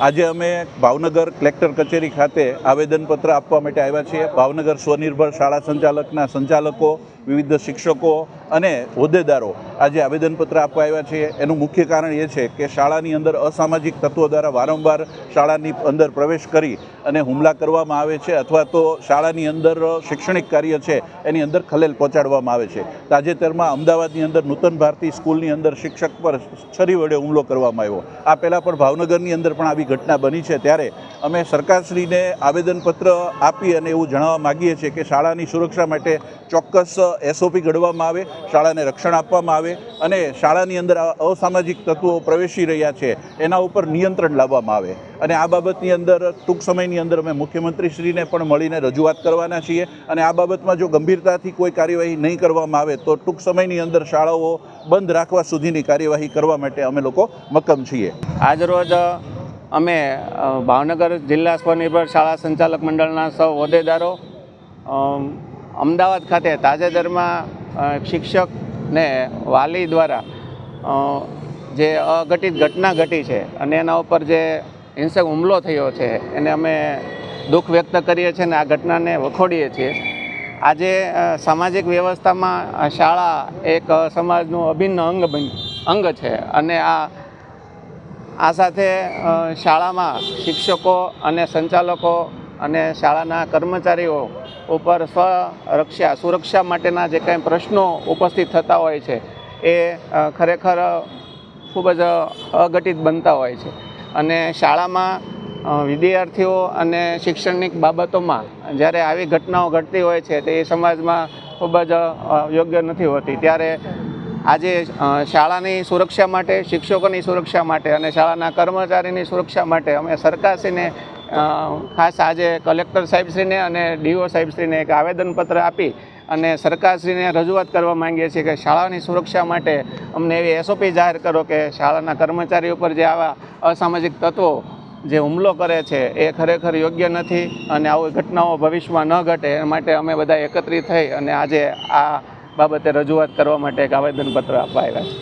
આજે અમે ભાવનગર કલેક્ટર કચેરી ખાતે આવેદનપત્ર આપવા માટે આવ્યા છીએ. ભાવનગર સ્વનિર્ભર શાળા સંચાલકના સંચાલકો વિવિધ શિક્ષકો અને હોદ્દેદારો આજે આવેદનપત્ર આપવા આવ્યા છે. એનું મુખ્ય કારણ એ છે કે શાળાની અંદર અસામાજિક તત્વો દ્વારા વારંવાર શાળાની અંદર પ્રવેશ કરી અને હુમલા કરવામાં આવે છે અથવા તો શાળાની અંદર શૈક્ષણિક કાર્ય છે એની અંદર ખલેલ પહોંચાડવામાં આવે છે. તાજેતરમાં અમદાવાદની અંદર નૂતન ભારતી સ્કૂલની અંદર શિક્ષક પર છરી વડે હુમલો કરવામાં આવ્યો. આ પહેલાં પણ ભાવનગરની અંદર પણ આવી ઘટના બની છે. ત્યારે અમે સરકારશ્રીને આવેદનપત્ર આપી અને એવું જણાવવા માગીએ છીએ કે શાળાની સુરક્ષા માટે ચોક્કસ એસઓપી ઘડવામાં આવે, શાળાને રક્ષણ આપવામાં આવે અને શાળાની અંદર અસામાજિક તત્વો પ્રવેશી રહ્યા છે, એના ઉપર નિયંત્રણ લાવવામાં આવે. અને આ બાબતની અંદર ટૂંક સમયની અંદર અમે મુખ્યમંત્રીશ્રીને પણ મળીને રજૂઆત કરવાના છીએ. અને આ બાબતમાં જો ગંભીરતાથી કોઈ કાર્યવાહી નહીં કરવામાં આવે, તો ટૂંક સમયની અંદર શાળાઓ બંધ રાખવા સુધીની કાર્યવાહી કરવા માટે અમે લોકો મક્કમ છીએ. આજરોજ અમે ભાવનગર જિલ્લા સ્વનિર્ભર શાળા સંચાલક મંડળના સૌ હોદ્દેદારો અમદાવાદ ખાતે તાજેતરમાં શિક્ષકને વાલી દ્વારા જે અઘટિત ઘટના ઘટી છે અને એના ઉપર જે હિંસક હુમલો થયો છે, એને અમે દુઃખ વ્યક્ત કરીએ છીએ અને આ ઘટનાને વખોડીએ છીએ. આજે સામાજિક વ્યવસ્થામાં શાળા એક સમાજનું અભિન્ન અંગ અંગ છે અને આ આ સાથે શાળામાં શિક્ષકો અને સંચાલકો અને શાળાના કર્મચારીઓ ઉપર સ્વરક્ષા, સુરક્ષા માટેના જે કાંઈ પ્રશ્નો ઉપસ્થિત થતા હોય છે, એ ખરેખર ખૂબ જ અઘટિત બનતા હોય છે. અને શાળામાં વિદ્યાર્થીઓ અને શૈક્ષણિક બાબતોમાં જ્યારે આવી ઘટનાઓ ઘટતી હોય છે, તે સમાજમાં ખૂબ જ યોગ્ય નથી હોતી. ત્યારે આજે શાળાની સુરક્ષા માટે, શિક્ષકોની સુરક્ષા માટે અને શાળાના કર્મચારીની સુરક્ષા માટે અમે સરકારશ્રીને ખાસ આજે કલેક્ટર સાહેબશ્રીને અને ડીઓ સાહેબશ્રીને એક આવેદનપત્ર આપી અને સરકારશ્રીને રજૂઆત કરવા માંગીએ છીએ કે શાળાની સુરક્ષા માટે અમને એવી એસઓપી જાહેર કરો કે શાળાના કર્મચારી ઉપર જે આવા અસામાજિક તત્વો જે હુમલો કરે છે એ ખરેખર યોગ્ય નથી અને આવી ઘટનાઓ ભવિષ્યમાં ન ઘટે. એ માટે અમે બધા એકત્રિત થઈ અને આજે આ બાબતે રજૂઆત કરવા માટે એક આવેદનપત્ર આપવા આવ્યા છે.